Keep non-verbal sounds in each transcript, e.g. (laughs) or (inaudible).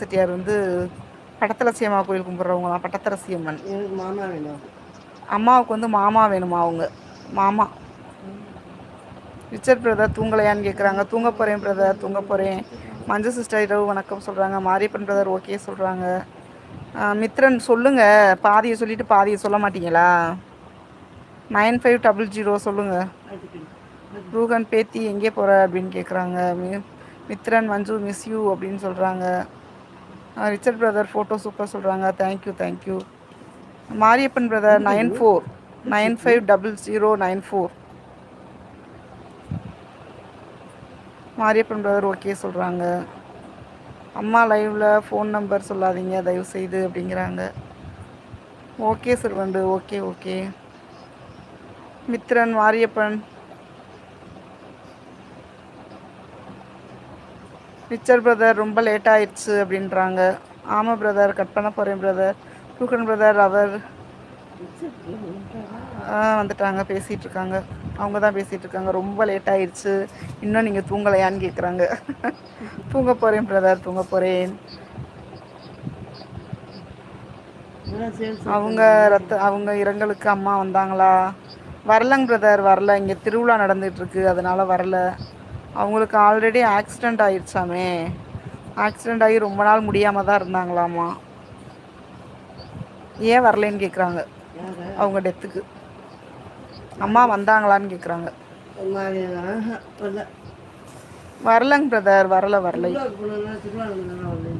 செட்டியார் வந்து அம்மா கோயில் கும்பிட்றவங்களா பட்டத்தரசி அம்மன் மாமா வேணு அம்மாவுக்கு வந்து மாமா வேணுமா அவுங்க? மாமா. ரிச்சர்ட் பிரதர் தூங்கலையான்னு கேக்குறாங்க. தூங்க போறே பிரதர் தூங்க போறே மஞ்சு சிஸ்டர் இரவு வணக்கம் சொல்றாங்க. மாரியப்பன் பிரதர் ஓகே சொல்றாங்க. ஆ மித்ரன் சொல்லுங்க. பாதிய சொல்லிட்டு பாதிய சொல்ல மாட்டீங்களா? நைன் ஃபைவ் டபுள் ஜீரோ சொல்லுங்க. அதுக்கு ரூஹன் பேத்தி எங்கே போற அப்டின்னு கேக்குறாங்க. மித்ரன் மஞ்சு மிஸ் யூ அப்டின்னு சொல்றாங்க. ரிச்சர்ட் பிரதர் ஃபோட்டோ சூப்பர் சொல்கிறாங்க thank you thank you Mariappan brother nine four nine five double zero nine four Mariappan brother okay சொல்கிறாங்க அம்மா லைவில் ஃபோன் நம்பர் சொல்லாதீங்க தயவுசெய்து அப்படிங்கிறாங்க. Okay செல்வண்டு okay okay Mithran Mariyappan. மிச்சர் பிரதர் ரொம்ப லேட் ஆயிடுச்சு அப்படின்றாங்க. ஆமாம் பிரதர் கட் பண்ண போகிறேன் பிரதர் டூக்கன் பிரதர் அவர் வந்துட்டாங்க பேசிகிட்டு இருக்காங்க. அவங்க தான் பேசிகிட்டு இருக்காங்க. ரொம்ப லேட் ஆயிடுச்சு. இன்னும் நீங்கள் தூங்கலையான்னு கேட்குறாங்க (laughs) தூங்க போகிறேன் பிரதர் தூங்க போகிறேன் அவங்க ரத்த அவங்க இரங்கலுக்கு அம்மா வந்தாங்களா? வரலங்க பிரதர் வரல. இங்கே திருவிழா நடந்துட்டு இருக்கு. அதனால வரல. அவங்களுக்கு ஆல்ரெடி ஆக்சிடெண்ட் ஆயிடுச்சாமே ஆக்சிடெண்ட் ஆகி ரொம்ப நாள் முடியாம தான் இருந்தாங்களாமா. ஏன் வரலைன்னு கேட்குறாங்க அவங்க டெத்துக்கு அம்மா வந்தாங்களான்னு கேட்குறாங்க வரலங்க பிரதர் வரல வரலை.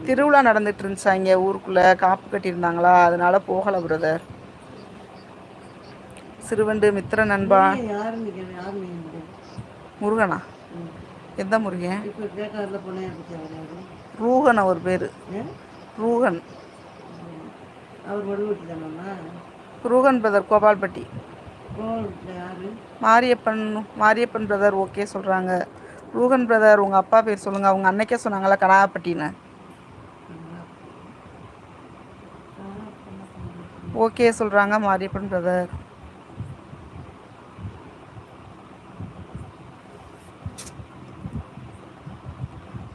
திருவிழா நடந்துட்டு இருந்துச்சா இங்கே? ஊருக்குள்ளே காப்பு கட்டியிருந்தாங்களா? அதனால போகலை பிரதர் சிறுவண்டு மித்திர நண்பா. முருகனா. எந்த முருகன்? ரூகன் அவர் பேர்? ரூகன். அவர் Rugan brother Gopalpatti. Mariappan Mariappan brother okay சொல்கிறாங்க ரூகன் பிரதர் உங்கள் அப்பா பேர் சொல்லுங்கள் அவங்க அன்னைக்கே சொன்னாங்களா கனாப்பட்டின்னு ஓகே சொல்கிறாங்க மாரியப்பன் பிரதர்.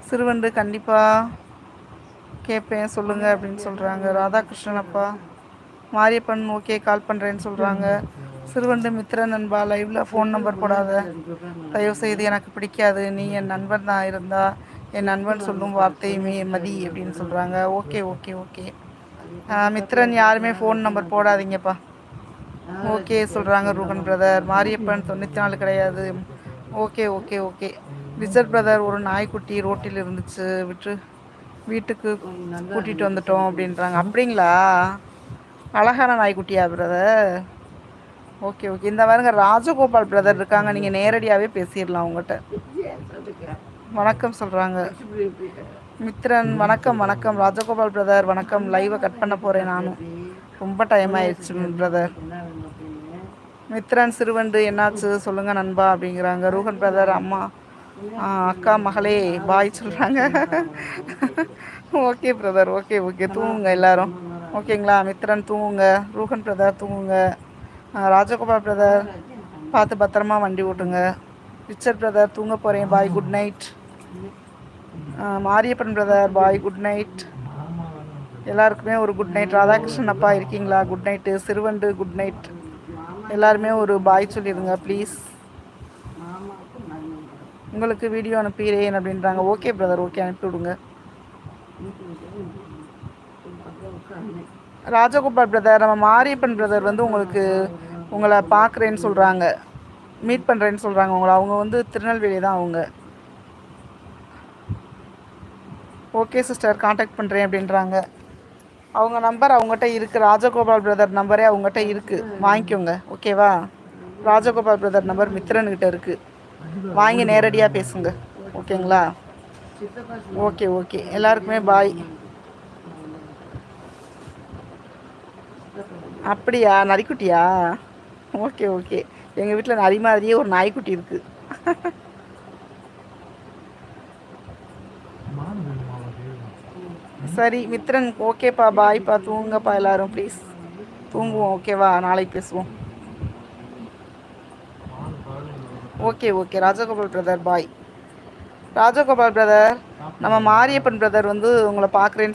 சிறுவண்டு கண்டிப்பாக கேட்பேன் சொல்லுங்கள் அப்படின்னு சொல்கிறாங்க ராதாகிருஷ்ணன் அப்பா மாரியப்பன் ஓகே கால் பண்ணுறேன்னு சொல்கிறாங்க சிறுவண்டு மித்திர நண்பா லைவில் ஃபோன் நம்பர் போடாத. தயவு செய்து எனக்கு பிடிக்காது. நீ என் நண்பன் தான் இருந்தா என் நண்பன் சொல்லும் வார்த்தையுமே மதி அப்படின்னு சொல்கிறாங்க ஓகே ஓகே ஓகே. மித்திரன் யாருமே ஃபோன் நம்பர் போடாதீங்கப்பா. ஓகே சொல்கிறாங்க ரூகன் பிரதர் மாரியப்பன் தொண்ணூற்றி நாலு கிடையாது. Okay okay okay. Richard brother ஒரு நாய்க்குட்டி ரோட்டில் இருந்துச்சு விட்டு வீட்டுக்கு கூட்டிகிட்டு வந்துட்டோம் அப்படின்றாங்க. அப்படிங்களா? அழகான நாய்க்குட்டியா பிரதர்? Okay okay. இந்த பாருங்க ராஜகோபால் பிரதர் இருக்காங்க. நீங்கள் நேரடியாகவே பேசிடலாம் உங்கள்கிட்ட வணக்கம் சொல்கிறாங்க மித்ரன் வணக்கம் வணக்கம். ராஜகோபால் பிரதர் வணக்கம். லைவை கட் பண்ண போகிறேன் நானும். ரொம்ப டைம் ஆயிடுச்சு பிரதர். மித்ரன் சிறுவண்டு என்னாச்சு? சொல்லுங்கள் நண்பா அப்படிங்கிறாங்க. ரூஹன் பிரதர் அம்மா அக்கா மகளே பாய் சொல்கிறாங்க ஓகே பிரதர் ஓகே ஓகே. தூங்குங்க எல்லாரும். ஓகேங்களா? மித்ரன் தூங்குங்க. ரூஹன் பிரதர் தூங்குங்க. ராஜகோபால் பிரதர் பார்த்து பத்திரமா வண்டி ஓட்டுங்க. ரிச்சர்ட் பிரதர் தூங்க போகிறேன் bye good night Mariappan brother bye good night எல்லாருக்குமே ஒரு குட் நைட் ராதாகிருஷ்ணன் அப்பா இருக்கீங்களா? குட் நைட்டு சிறுவண்டு குட் நைட் எல்லாருமே ஒரு பாய் சொல்லிடுங்க ப்ளீஸ் உங்களுக்கு வீடியோ அனுப்பிடுறேன் அப்படின்றாங்க. ஓகே பிரதர் ஓகே அனுப்பி விடுங்க. ராஜகோபால் பிரதர் நம்ம மாரியப்பன் பிரதர் வந்து உங்களுக்கு உங்களை பார்க்குறேன்னு சொல்கிறாங்க மீட் பண்ணுறேன்னு சொல்கிறாங்க உங்களை அவங்க வந்து திருநெல்வேலி தான் அவங்க. ஓகே சிஸ்டர் காண்டாக்ட் பண்ணுறேன் அப்படின்றாங்க. அவங்க நம்பர் அவங்ககிட்ட இருக்குது ராஜகோபால் பிரதர் நம்பரே அவங்ககிட்ட இருக்குது வாங்கிக்கோங்க. ஓகேவா ராஜகோபால் பிரதர் நம்பர் மித்ரன்கிட்ட இருக்குது வாங்கி நேரடியாக பேசுங்க. ஓகேங்களா? Okay okay. எல்லாருக்குமே பாய். அப்படியா? நரிக்குட்டியா? Okay okay. எங்கள் வீட்டில் நரி மாதிரியே ஒரு நாய்க்குட்டி இருக்குது சரி மித்ரன் ஓகேப்பா. பாய்ப்பா. தூங்கப்பா எல்லாரும் ப்ளீஸ் தூங்குவோம் ஓகேவா? நாளைக்கு பேசுவோம். Okay okay. Rajagopal brother bye. Rajagopal brother நம்ம மாரியப்பன் பிரதர் வந்து உங்களை பார்க்குறேன்னு